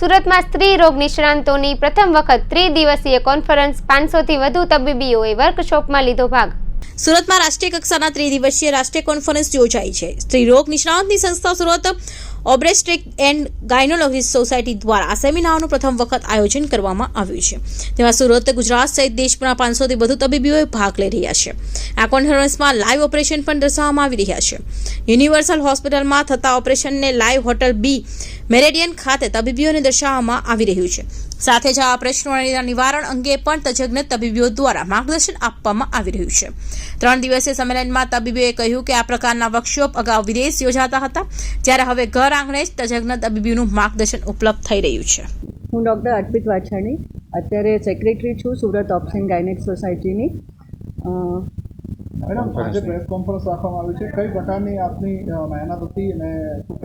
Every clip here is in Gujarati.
સુરતમાં સ્ત્રી રોગ નિષ્ણાંતોની પ્રથમ વખત ત્રિદિવસીય કોન્ફરન્સ પાંચસોથી વધુ તબીબીઓએ વર્કશોપમાં લીધો ભાગ. સુરતમાં રાષ્ટ્રીય કક્ષાના ત્રિદિવસીય રાષ્ટ્રીય કોન્ફરન્સ યોજાઈ છે. સ્ત્રી રોગ નિષ્ણાંતની સંસ્થા Surat obstetric and gynaecologist society દ્વારા આ સેમિનારનું પ્રથમ વખત આયોજન કરવામાં આવ્યું છે. તેમાં સુરત, ગુજરાત સહિત દેશભરના પાંચસોથી વધુ તબીબીઓએ ભાગ લઈ રહ્યા છે. આ કોન્ફરન્સમાં લાઈવ ઓપરેશન પણ દર્શાવવામાં આવી રહ્યા છે. યુનિવર્સલ હોસ્પિટલમાં થતા ઓપરેશનને લાઈવ હોટલ બી મેરેડિયન ખાતે તબીબીઓને દર્શાવવામાં આવી રહ્યું છે. સાથે જ આ પ્રશ્નોના નિવારણ અંગે પણ તજજ્ઞ તબીબીઓ દ્વારા માર્ગદર્શન આપવામાં આવી રહ્યું છે. ત્રણ દિવસીય સંમેલનમાં તબીબીઓએ કહ્યું કે આ પ્રકારના વર્કશોપ અગાઉ વિદેશ યોજાતા હતા જ્યારે હવે ઘર આંગણે જ તજજ્ઞ તબીબીનું માર્ગદર્શન ઉપલબ્ધ થઈ રહ્યું છે. હું ડૉક્ટર અર્પિત વાછાણી અત્યારે સેક્રેટરી છું સુરત ઓપ્શન ગાયનેક સોસાયટીની. મેડમ આજે પ્રેસ કોન્ફરન્સ રાખવામાં આવી છે. કઈ પ્રકારની આપની મહેનત હતી અને શું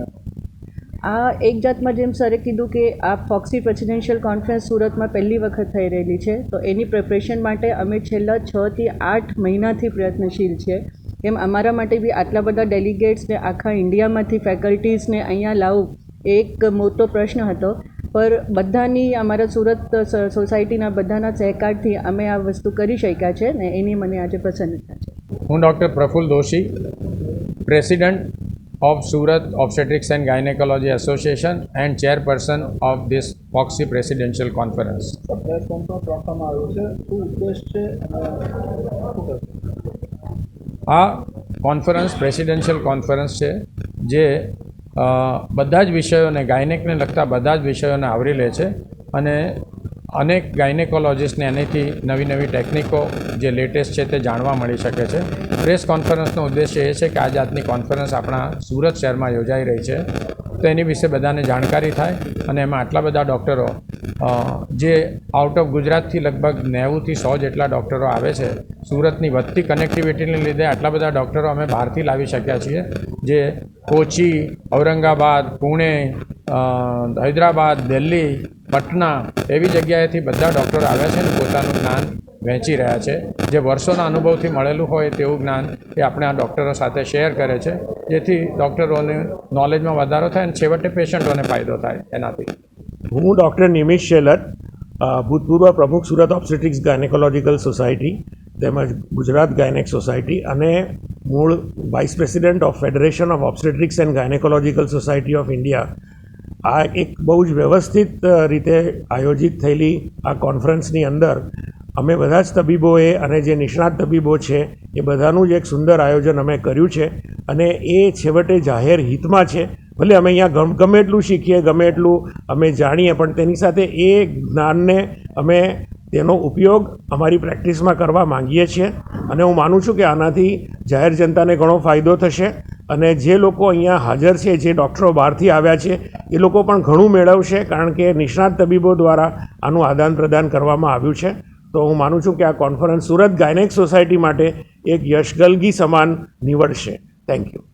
આ એક જાતમાં જેમ સરે કીધું કે આ ફોક્સી પ્રેસિડેન્શિયલ કોન્ફરન્સ સુરતમાં પહેલી વખત થઈ રહેલી છે, તો એની પ્રિપરેશન માટે અમે છેલ્લા છથી આઠ મહિનાથી પ્રયત્નશીલ છે. એમ અમારા માટે બી આટલા બધા ડેલિગેટ્સને આખા ઇન્ડિયામાંથી ફેકલ્ટીઝને અહીંયા લાવવું એક મોટો પ્રશ્ન હતો. પર બધાની અમારા સુરત સોસાયટીના બધાના સહકારથી અમે આ વસ્તુ કરી શક્યા છે ને એની મને આજે પ્રસન્નતા છે. હું doctor Praful Doshi president of Surat obstetrics and gynaecology association and chairperson of this FOGSI presidential conference આ કોન્ફરન્સ પ્રેસિડેન્શિયલ કોન્ફરન્સ છે, જે બધા જ વિષયોને, ગાયનેકને લગતા બધા જ વિષયોને આવરી લે છે અને અનેક ગાયનેકોલોજીસ્ટને એનાથી નવી નવી ટેકનિકો જે લેટેસ્ટ છે તે જાણવા મળી શકે છે. પ્રેસ કોન્ફરન્સનો ઉદ્દેશ્ય એ છે કે આ જાતની કોન્ફરન્સ આપણા સુરત શહેરમાં યોજાઈ રહી છે. તો એની વિશે બધાને જાણકારી થાય અને એમાં આટલા બધા ડૉક્ટરો જે આઉટ ઓફ ગુજરાતથી લગભગ નેવુંથી સો જેટલા ડૉક્ટરો આવે છે, સુરતની વધતી કનેક્ટિવિટીને લીધે આટલા બધા ડૉક્ટરો અમે બહારથી લાવી શક્યા છીએ. જે કોચી, ઔરંગાબાદ, પુણે હૈદરાબાદ, દિલ્હી, પટના એવી જગ્યાએથી બધા ડૉક્ટરો આવ્યા છે અને પોતાનું જ્ઞાન વહેંચી રહ્યા છે. જે વર્ષોના અનુભવથી મળેલું હોય તેવું જ્ઞાન એ આપણે આ ડૉક્ટરો સાથે શેર કરે છે. જેથી ડૉક્ટરોને નોલેજમાં વધારો થાય અને છેવટે પેશન્ટોને ફાયદો થાય એનાથી. હું ડૉક્ટર નિમિષ શેલર ભૂતપૂર્વ પ્રમુખ સુરત ઓબ્સ્ટેટિક્સ ગાયનેકોલોજીકલ સોસાયટી તેમજ ગુજરાત ગાયનેક સોસાયટી અને મૂળ vice president of federation of obstetrics and gynaecological society of India આ એક બહુ જ વ્યવસ્થિત રીતે આયોજિત થયેલી આ કોન્ફરન્સની અંદર અમે બધા જ તબીબોએ અને જે નિષ્ણાત તબીબો છે, એ બધાનું જ એક સુંદર આયોજન અમે કર્યું છે અને એ છેવટે જાહેર હિતમાં છે. ભલે અમે અહીંયા ગમ, ગમે એટલું શીખીએ, ગમે એટલું અમે જાણીએ, પણ તેની સાથે એ જ્ઞાનને અમે તેનો ઉપયોગ અમારી પ્રેક્ટિસમાં કરવા માંગીએ છીએ. અને હું માનું છું કે આનાથી જાહેર જનતાને ઘણો ફાયદો થશે. અને જે લોકો અહીંયા હાજર છે, જે ડૉક્ટરો બહારથી આવ્યા છે, એ લોકો પણ ઘણું મેળવશે કારણ કે નિષ્ણાત તબીબો દ્વારા આનું આદાન પ્રદાન કરવામાં આવ્યું છે. તો હું માનું છું કે આ કોન્ફરન્સ સુરત ગાયનેક સોસાયટી માટે એક યશગલગી સમાન નીવડશે. Thank you